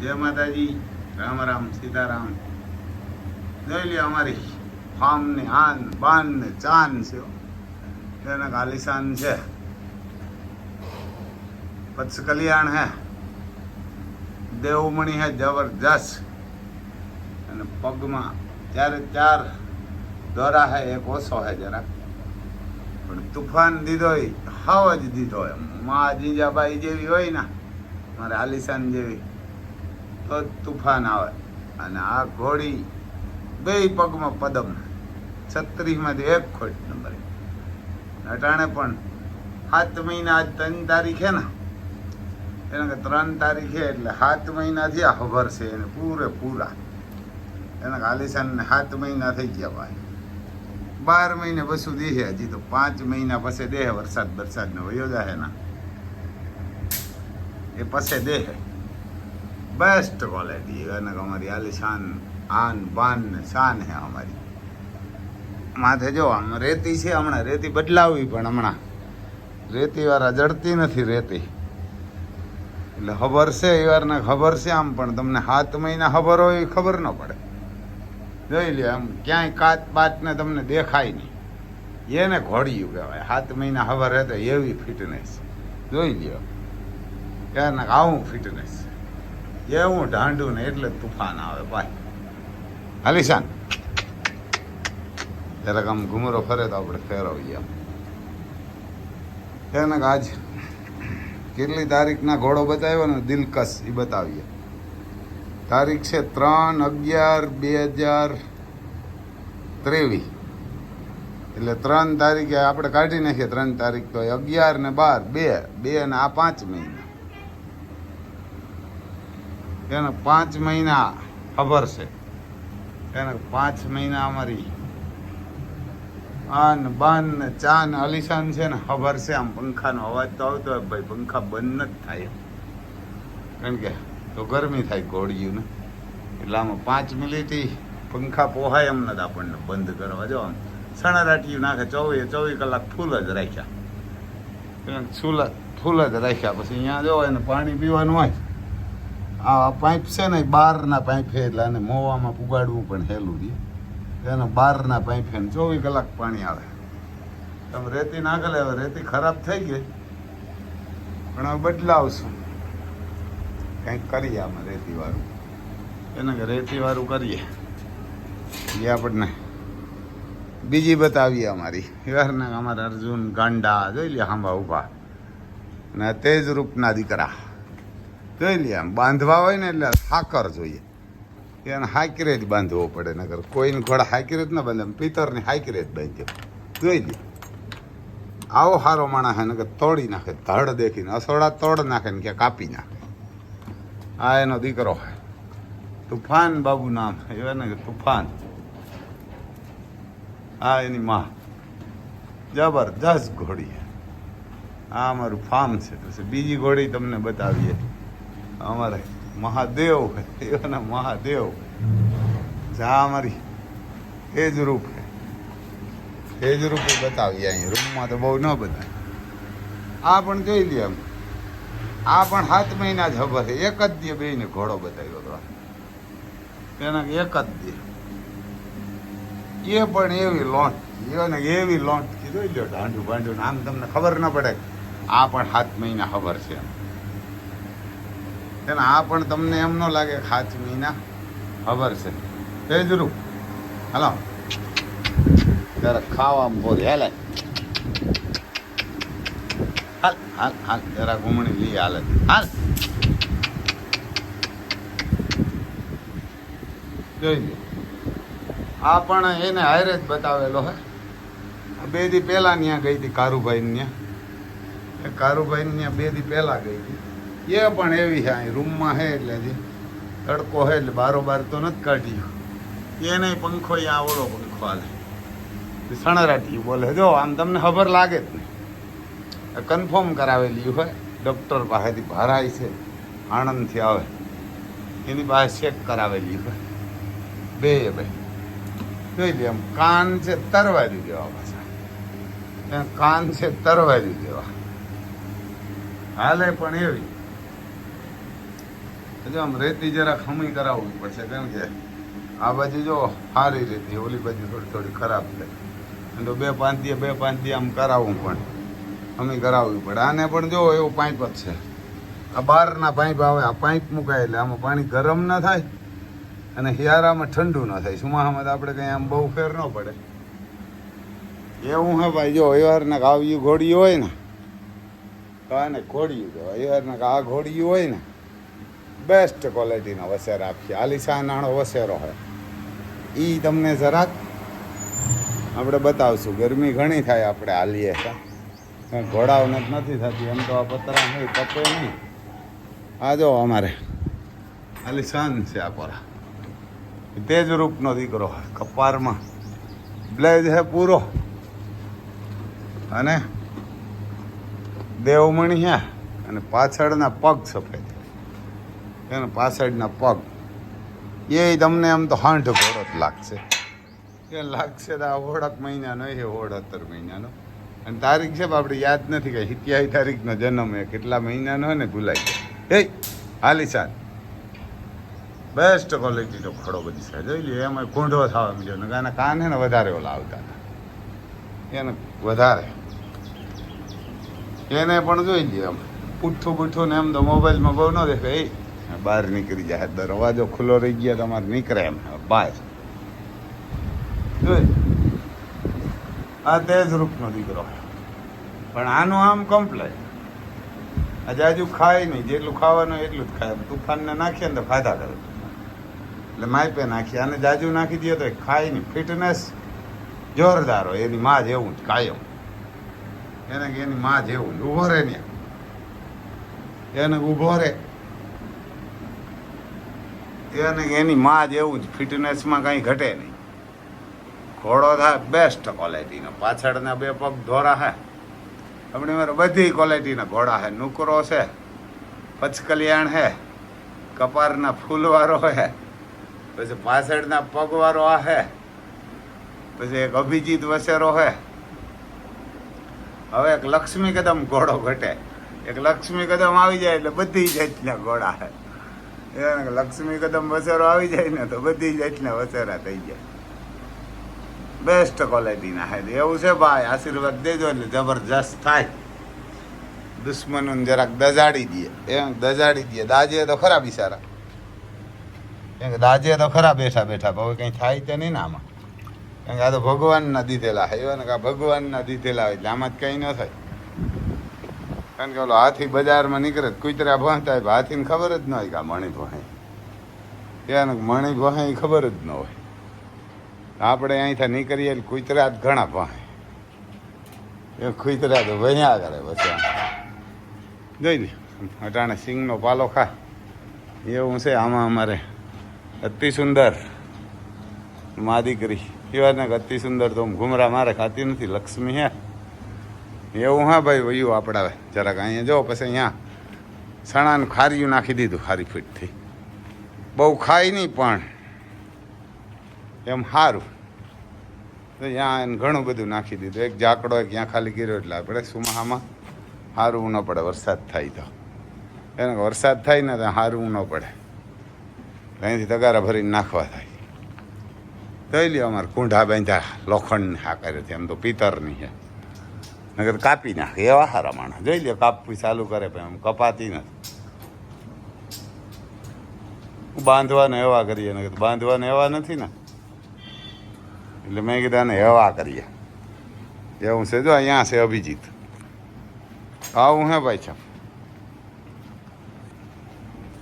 જય માતાજી, રામ રામ, સીતારામ. જોઈ લ્યો અમારી ફામ ને આન બાન ને ચાન છે એને આલિશાન છે. પચ્છ કલ્યાણ હે. દેવમણી હે જબરજસ્ત. અને પગમાં ચારે ચાર દોરા હે, એક ઓછો હે જરા પણ તુફાન દીધો હાવ જ દીધો એમ મા જીજાબાઈ જેવી હોય ને, મારે આલિશાન જેવી. તુફાન આવે. અને આ ઘોડી બે પગમાં પદમ છત્રીસમાંથી એક ખોટ નંબર. અટાણે પણ સાત મહિના આજ ત્રણ તારીખ ને. એને કે ત્રણ તારીખે એટલે સાત મહિના આ ખબર છે એને પૂરે પૂરા. એના આલિશાનને સાત મહિના થઈ ગયા ભાઈ. બાર મહિને પશુ દેહે હજી તો પાંચ મહિના પછી દેહ વરસાદ વરસાદ ને વયો જાહે ના એ પછી દેહે. બેસ્ટ ક્વોલિટી અને અમારી આલિશાન આન બાન ને શાન હે અમારી. માથે જો આમ રેતી છે, હમણાં રેતી બદલાવી પણ હમણાં. રેતી વાળા જડતી નથી રેતી. એટલે ખબર છે, એ વારને ખબર છે આમ, પણ તમને સાત મહિના ખબર હોય ખબર ન પડે. જોઈ લે આમ ક્યાંય કાચ બાચને તમને દેખાય નહીં. એને ઘોડિયું કહેવાય. સાત મહિના ખબર રહે તો એવી ફિટનેસ જોઈ લ્યો. ક્યાં આવું ફિટનેસ એવું ઢાંડું ને એટલે તુફાન આવે, ભાઈ. હાલીશાન જરાક આમ ઘુમરો ફરે તો આપણે ફેરવીએ આમ. એને આજ કેટલી તારીખના ઘોડો બતાવ્યો ને? દિલકશ એ બતાવીએ. તારીખ છે ત્રણ અગિયાર બે હજાર ત્રેવીસ. એટલે ત્રણ તારીખે આપણે કાઢી નાખીએ, ત્રણ તારીખ તો અગિયાર ને બાર, બે બે ને આ પાંચ મહિના. એને પાંચ મહિના ખબર છે. એને પાંચ મહિના અમારી આન બાન ને ચા અલીશાન છે ને ખબર છે, આમ પંખાનો અવાજ તો આવતો હોય, ભાઈ પંખા બંધ જ થાય કારણ કે તો ગરમી થાય ઘોડિયું ને એટલે આમાં પાંચ મિનિટથી પંખા પોહાય એમ નથી આપણને બંધ કરવા. જો આમ સણારાટીયું નાખે ચોવીસ ચોવીસ કલાક ફૂલ જ રાખ્યા. ફૂલ ફૂલ જ રાખ્યા. પછી અહીંયા જો એને પાણી પીવાનું હોય આ પાઇપ છે ને બહારના પાઇપ છે એટલે આને મોવામાં પુગાડવું પણ હેલું છે એને બહારના પાઇપ છે ને, ચોવીસ કલાક પાણી આવે. તમે રેતી નાખેલે હવે રેતી ખરાબ થઈ ગઈ. પણ હવે બદલાવશું. કંઈક કરીએ આમાં રેતીવાળું. એને કે રેતીવાળું કરીએ. એ આપણને બીજી બતાવીએ અમારી. યારના અમારા અર્જુન ગાંડા, જોઈ લે, હાંભા ઊભા. અને તેજ રૂપના દીકરા. જોઈ લે બાંધવા હોય ને એટલે હાકર જોઈએ. એને હાકરે જ બાંધવો પડે નગર કોઈને ઘોડા હાકરે જ ના બાંધે પિતરની હાકરે જ બાંધ્યો જોઈ લે આવો સારો માણસ હે નગર તોડી નાખે, ધડ દેખીને, અસોડા તોડ નાખે ને કે કાપી નાખે. આ એનો દીકરો હોય તુફાન બાબુ નામ એવા ને તુફાન. આ એની માં. જબરજસ્ત ઘોડી આ અમારું ફાર્મ છે. પછી બીજી ઘોડી તમને બતાવીએ. અમારે મહાદેવ એવાના મહાદેવ જા અમારી. એ જ રૂપ એ જ રૂપે બતાવીએ અહીં. રૂમમાં તો બહુ ન બતાવે આ પણ જોઈ લે એમ. આ પણ સાત મહિના જ ખબર છે. એક જ દે બેને ઘોડો બતાવ્યો હતો એના એક જ દે. એ પણ એવી લોન્ટ એને એવી લોન્ટ કીધું. લ્યો ઢાંડું ભાંડું આમ તમને ખબર ન પડે. આ પણ સાત મહિના ખબર છે એમ. તેને આ પણ તમને એમ ન લાગે મહિના? ખબર છે. તે જરૂર હાલો. જરા ખાવામાં બોલ. હેલે. હાલ હાલ હાલ. જરા ઘૂમણી લઈ હાલે. હાલ. જોઈ લો આ પણ એને હારે જ બતાવેલો હે. બે દી પહેલા ત્યાં ગઈ હતી કારુભાઈ ત્યાં કારુભાઈ ત્યાં બે દી પહેલા ગઈ હતી. એ પણ એવી છે, અહીં રૂમમાં છે એટલે હજી તડકો છે એટલે બારોબાર તો નથી કાઢ્યું એને પંખો એ આવડો પંખો હાલે. સણરાટી બોલે, જો આમ તમને ખબર લાગે જ નહીં. કન્ફર્મ કરાવેલી હોય ડૉક્ટર પાસેથી ભરાય છે, આણંદથી આવે. એની પાસે ચેક કરાવેલી હોય. બે બે. જોઈ લે, આમ કાન છે તરવારી દેવા પાછા. કાન છે તરવારી દેવા. હાલે પણ એવી. જો આમ રેતી જરા ખમી કરાવવી પડશે, કેમ કે આ બાજુ જો સારી રેતી, ઓલી બાજુ થોડી થોડી ખરાબ અને તો બે પાંતીએ બે પાંતીએ આમ કરાવવું પણ ખમી કરાવવી પડે. આને પણ જો એવો પાઇપ જ છે. આ બહારના પાઇપ આવે, આ પાઇપ મુકાય એટલે આમાં પાણી ગરમ ન થાય અને હિયારામાં ઠંડુ ન થાય. સુમાહામાં તો આપણે કંઈ આમ બહુ ફેર ન પડે. એવું હે ભાઈ, જો એવારના આવ્યું ઘોડિયું હોય ને, તો આને ઘોડિયું કહેવાય. એવારના આ ઘોડિયું હોય ને બેસ્ટ ક્વોલિટીનો વસેરા આપીએ. આલિશાન નાણો વસેરો હોય એ તમને જરાક આપણે બતાવશું. ગરમી ઘણી થાય આપણે હાલીએ ઘોડાઓને જ નથી થતી. એમ તો આ પતરા નહીં તપે નહીં. આ જો અમારે આલિશાન છે આ કોરા તેજ રૂપનો દીકરો કપારમાં. બ્લેઝ હે પૂરો. અને દેવમણી હે, અને પાછળના પગ સફેદ. એને પાછળના પગ. એ તમને આમ તો હાંઠ ઘોડત લાગશે. એ લાગશે તો આ ઓળખ મહિનાનો, એ ઓળહત્તર મહિનાનો. અને તારીખ છે પણ આપણે યાદ નથી કે સિત્યાસી તારીખનો જન્મ એ કેટલા મહિનાનો ને, ભૂલાઈ ગયો એ હાલીશાન બેસ્ટ ક્વોલિટીનો ખડો બધી છે. જોઈ લ્યો, એમાં કુંઢો થવા મળ્યો ને આના કાન છે ને, વધારે ઓલા આવતા હતા. એને વધારે. એને પણ જોઈ લ્યો આમ. પૂઠું પૂઠું ને એમ તો મોબાઈલમાં બહુ ન દેખાય. એ બહાર નીકળી જાય. દરવાજો ખુલ્લો રહી ગયા તમારે નીકળે એમ. બહાર. આ તેજ રૂપનો દીકરો. પણ આનું આમ કમ્પ્લેટ આ જાજુ ખાય નહીં. જેટલું ખાવાનું એટલું જ ખાય. તુફાનને નાખીએ ને તો ફાયદા કરે એટલે માઇપે નાખીએ. આને જાજુ નાખી દઈએ તો ખાય નહીં. ફિટનેસ જોરદાર હોય. એની માં જેવું જ કાયમ. એને કે એની માં જેવું જ. ઊભો રહે ને એને ઊભો રહે એને એની માં જેવું જ ફિટનેસમાં કંઈ ઘટે નહીં. ઘોડો થાય બેસ્ટ ક્વોલિટીનો પાછળના બે પગ ધોરા હે. આપણી મારે બધી ક્વોલિટીના ઘોડા છે નુકરો છે. પચકલ્યાણ છે કપારના ફૂલવાળો હે. પછી પાછળના પગવાળો આ છે પછી એક અભિજીત વસેરો છે હવે એક લક્ષ્મી કદમ ઘોડો ઘટે. એક લક્ષ્મી કદમ આવી જાય એટલે બધી જાતના ઘોડા કે લક્ષ્મી કદમ વસેરો આવી જાય ને તો બધી જાતના વસેરા થઈ જાય. બેસ્ટ ક્વોલિટીના હાય એવું છે ભાઈ, આશીર્વાદ દેજો એટલે જબરજસ્ત થાય. દુશ્મનોને જરાક દજાડી દે એમ દજાડી દે દાજે તો ખરા બિચારા. કેમ કે દાજે તો ખરા બેઠા બેઠા હવે કંઈ થાય તો નહીં ને આમાં. કેમ કે આ તો ભગવાનના દીધેલા એવા ને કે ભગવાનના દીધેલા હોય એટલે આમાં જ કંઈ ન થાય. કારણ કે ઓલો હાથી બજારમાં નીકળે કુતરા ભણતા હોય હાથીને ખબર જ ન હોય કે આ મણી ભણે ત્યાં મણી ભણાય ખબર જ ન હોય. આપણે અહીંથી નીકળીએ એટલે કૂતરા જ ઘણા ભણે એ કુતરા તો ભણ્યા કરે પછી જોઈ લે, અટાણે સિંગનો પાલો ખા. એવું છે આમાં અમારે અતિ સુંદર મા દીકરી એવા ને અતિ સુંદર તો ઘુમરા મારે ખાતી નથી, લક્ષ્મી હે. એવું હા ભાઈ, વયું આપણા જરાક અહીંયા જો, પછી અહીંયા સણાને ખારીયું નાખી દીધું, ખારી ફીટથી. બહુ ખાય નહીં પણ એમ સારું તો ત્યાં એને ઘણું બધું નાખી દીધું. એક ઝાકડો એક ત્યાં ખાલી કર્યો એટલે આપણે સુમાહામાં સારું ન પડે, વરસાદ થાય તો. એને વરસાદ થાય ને તો સારું ન પડે. અહીંથી તગારા ભરીને નાખવા થાય. તો લ્યો અમારે કુંઢા બાંધ્યા લોખંડ હા કર્યો એમ તો પિત્તરની છે. નગર કાપી નાખે, એવા સારા માણસ. જોઈ લે કાપવી ચાલુ કરે પણ એમ કપાતી નથી. બાંધવાને એવા કરીએ ને બાંધવાને એવા નથી ને. એટલે મેં કીધા ને એવા કરીએ. એવું છે, જો અહીંયા છે અભિજીત. આવું હે ભાઈ સાહેબ.